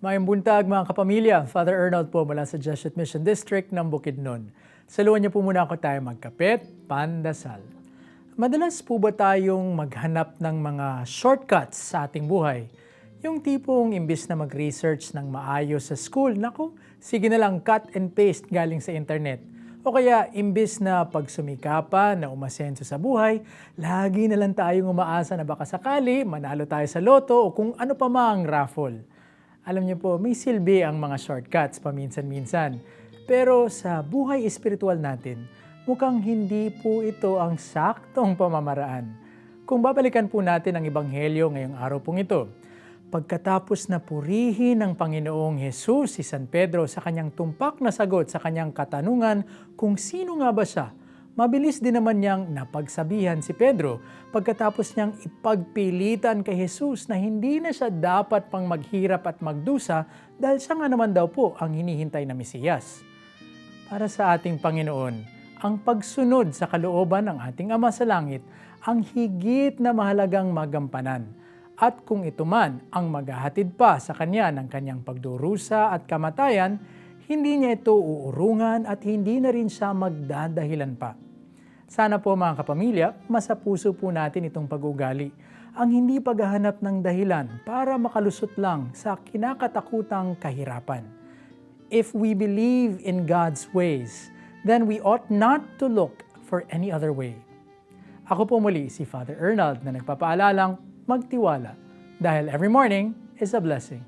Mayang buntag mga kapamilya, Father Arnold po mula sa Jesuit Mission District ng Bukidnon. Saluhan niyo po muna ako tayo magkapit, pandasal. Madalas po ba tayong maghanap ng mga shortcuts sa ating buhay? Yung tipong imbis na mag-research ng maayos sa school, naku, sige na lang cut and paste galing sa internet. O kaya, imbis na pagsumikapan na umasenso sa buhay, lagi na lang tayong umaasa na baka sakali manalo tayo sa loto o kung ano pa mang raffle. Alam niyo po, may silbi ang mga shortcuts paminsan-minsan. Pero sa buhay espiritual natin, mukhang hindi po ito ang saktong pamamaraan. Kung babalikan po natin ang Ebanghelyo ngayong araw pong ito, pagkatapos na purihin ng Panginoong Hesus si San Pedro sa kanyang tumpak na sagot sa kanyang katanungan kung sino nga ba siya, mabilis din naman niyang napagsabihan si Pedro pagkatapos niyang ipagpilitan kay Jesus na hindi na siya dapat pang maghirap at magdusa dahil siya nga naman daw po ang hinihintay na Mesiyas. Para sa ating Panginoon, ang pagsunod sa kalooban ng ating Ama sa Langit ang higit na mahalagang magampanan. At kung ito man ang maghahatid pa sa Kanya ng Kanyang pagdurusa at kamatayan, hindi niya ito uurungan at hindi na rin siya magdadahilan pa. Sana po mga kapamilya, masapuso po natin itong pag-ugali. Ang hindi paghahanap ng dahilan para makalusot lang sa kinakatakutang kahirapan. If we believe in God's ways, then we ought not to look for any other way. Ako po muli si Father Ernald na nagpapaalalang magtiwala dahil every morning is a blessing.